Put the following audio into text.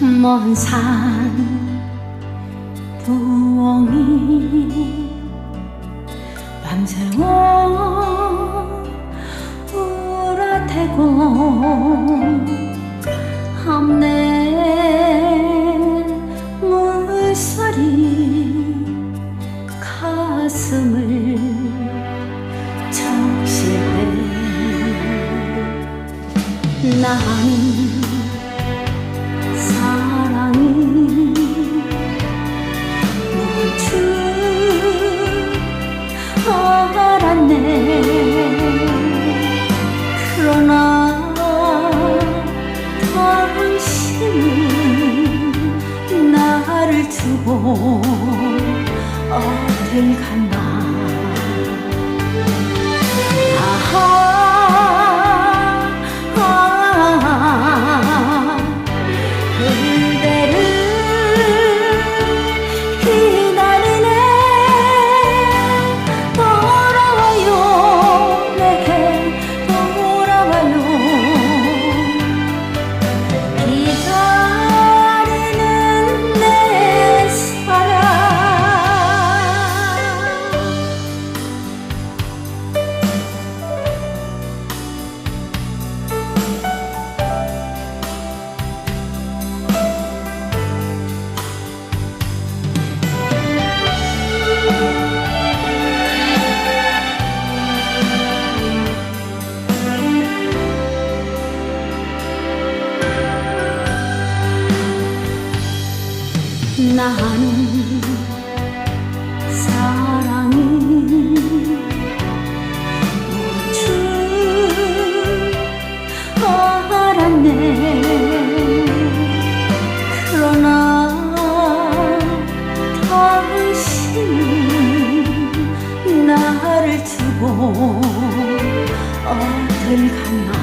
먼산 부엉이 밤새워 울어대고 함내 물소리 가슴을 적시네. 나는 알았네. 그러나 당신은 나를 두고 어딜 갔나 나는 사랑이 멈춘 알았네. 그러나 당신은 나를 두고 어딜 갔나